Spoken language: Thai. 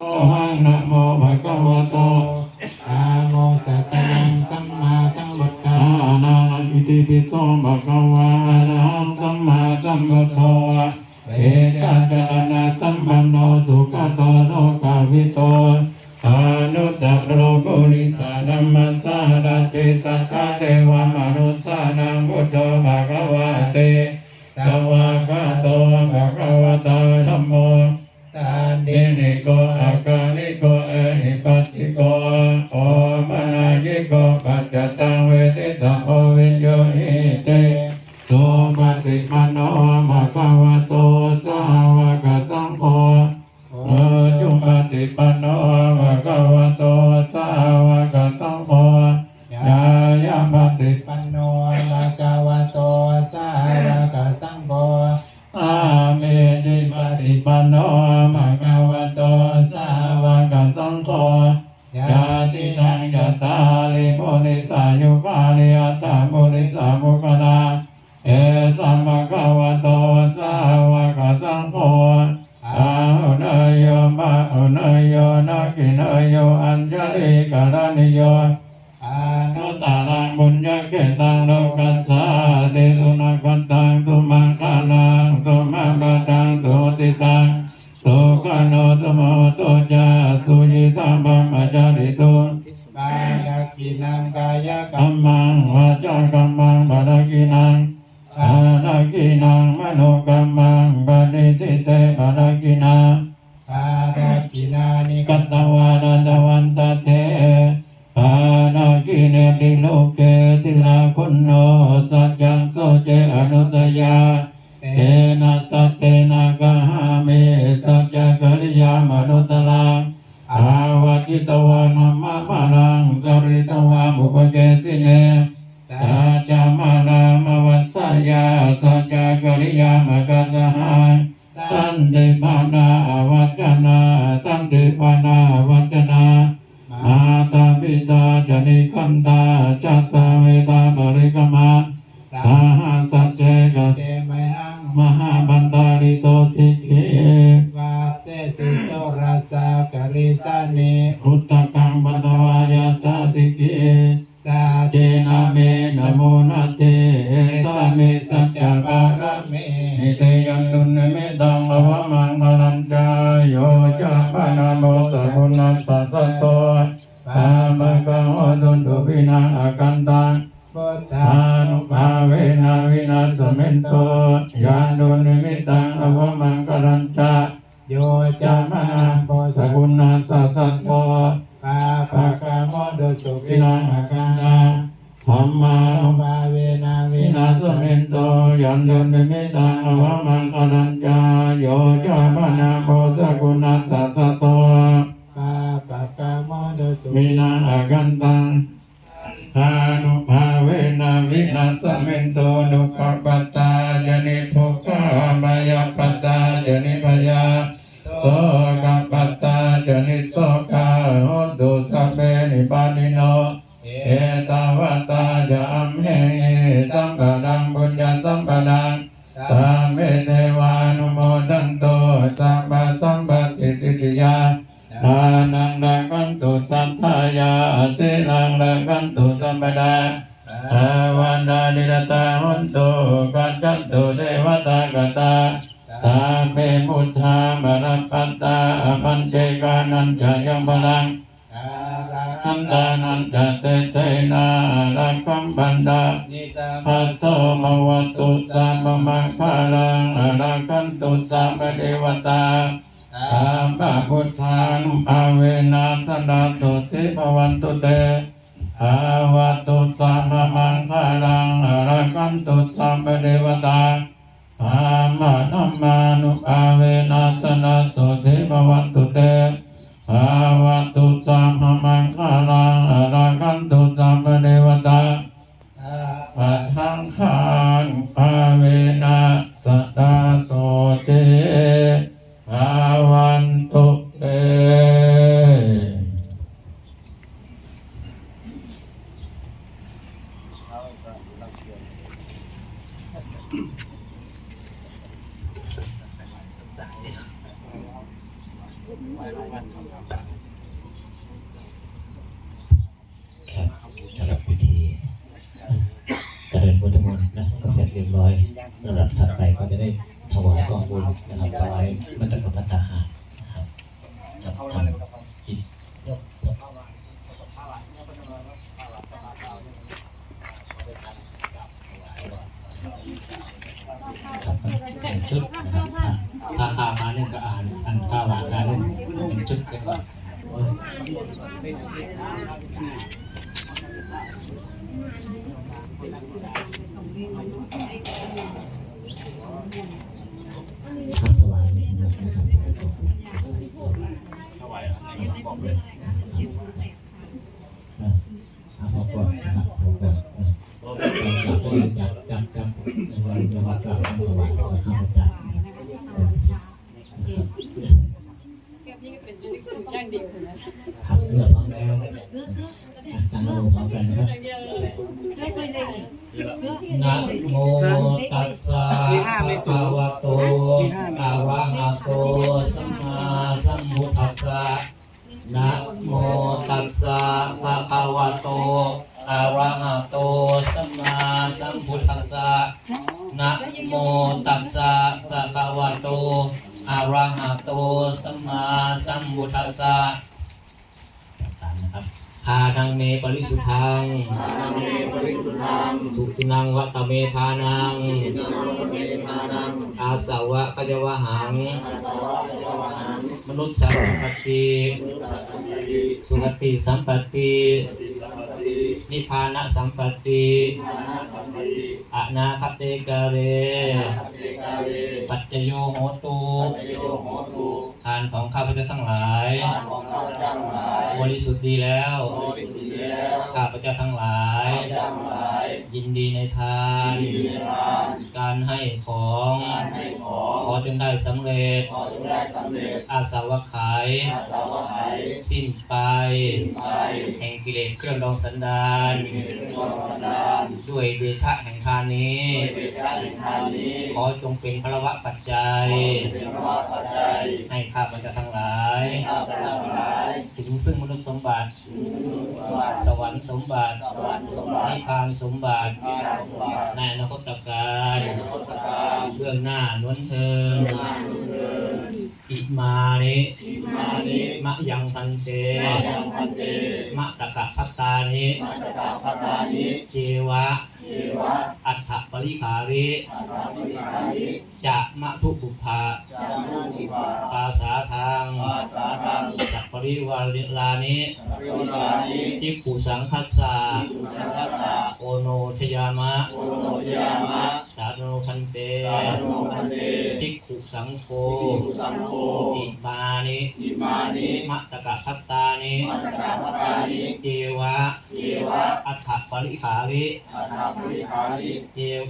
โอหังนะโมภะคะวะโตอะโมตัสสะสัมมาสัมพุทธัอาสสะนาอิติปิโสภะคะวะอะระหังสัมมาสัมพุทโธเอตัจจรณะสัมปันโนสุขโตโลกาวิโตอานุตตรโรปุริสานัมมัสสาราเจตตาเทวมนุสสานังพุทโธภะคะวะเตสวากาโตภะคะวะตาธัมโม โกอากาลิโกเอหิปัสสิโกโอมานายิโกปัจจตังเวทิตาโอ นังยตาลิโมนิสายุปาลิอัตตามุนิสามุขนาเอสัมมะคะวะโตสาวกสังโฆอาหุนยโยมะหุนยโยนักินยโยอัญชลิกรณิโยอานุตาลังบุญญเกตังโลกัสสาเดสุนักันตังสุมังคานังสุมาปะตังสุติตังสุขโนตุโมตุจาสุยิตังบัมมจาริตุ กายกินังกายกรรกัมมมังวาจากัมมังบารากินังบารากินังมโนกัมมังปฏิสิเตบารากินาปาดกินานิกัตตวารัตวันตเตปานากิเนติโลเกติลาคุณโนสัจจังโสเจ มิสัจจาการะเมนิเตยันตุนเมตังอวมังคลัญจายโยจะปะนาโมสะพุนัสสะสโตธรรมะกังโอตุนตุวินาอกันตังพุทธานุภาเวนาวินาสเมนโตยา ยันตุนิมตังอวมังคลัญจาโยจามานาโคสกุณัสสะ สาเปมุทธาบรปัตตาปัญเจกานันจะยังพลังนันดานันจะเตเตนารักขัมบันดาพัสโสมวัตุสัมมังคาลังรักขันตุสัมเดวตาสัมปะพุทธานุภาเวนัสนาตุติภวันตุเตภาวะตุสัมมามังคารังอรกันตุสัมเดวตา ธรรมะนัมมานุอาเวนัสนาตุติ ครับสำหรับพิธีเจริญพุทธมนต์นะก็เสร็จเรียบร้อยสำหรับถัดไปก็จะได้ถวายกองบุญนะครับถวายมัตตกพัตตาหารนะครับกับทำจิตครับเป็นชุดนะครับถ้าข้ามาเนี่ยก็อ่านอันข้าวาการเนี่ย เป็นชุดกันก่อนนะครับทำสว เนี่ยนะครับถวายบอกเลยนะเอาพอก่อนนะครับพอก่อนจับจับจับจับในวันจะมากราบถวายขอข้าพเจ้าทำเรื่องของแล้วตั้งโลพร้อมกันนะนะโมตัสสะภะคะวะโตอะระหะโตสัมมาสัมพุทธัสสะนะโมตัสสะภะคะวะโตอะระหะโตสัมมาสัมพุทธัสสะนะโมตัสสะภะคะวะโตอะระหะโตสัมมาสัมพุทธัสสะตามนะครับทา นังเมปริสุทธัง ทุตินังวัตเมทานัง อาสาวะขยวะหัง มนุษย์สัมปติสุขติสัมปติ นิพพานะสัมปติอนาคเตกะเร ปัจจโยโหตุทานของข้าพเจ้าทั้งหลาย บริสุทธิ์ดีแล้ว ข้าพเจ้าทั้งหลาย ยินดีในทาน การให้ของขอจงได้สำเร็จ อาสาวะขายสิ้นไป แห่งกิเลสเครื่องดองสันดานด้วยเดชะแห่งทานนี้ ขอจงเป็นพระวะปัจจัย ให้ข้าพเจ้าทั้งหลาย ถึงซึ่งมนุษย์สมบัติ สวรรค์สมบัตินิพพานสมบัติในอนาคตการเบื้องหน้านวนเทิงอิมานิมะยังพันเต มะตะกะพัตตานิเจวะ อัฏฐปริขาริจะมะทุปุภาปาสาทาง สัพปริวาลานิทิปุสังคัสสะโอโนชยามะ สาโนพันเตทิกขุสังโฆอิมานิมัตตกะพัตตานิเจวะอัฏฐปริขาริเจว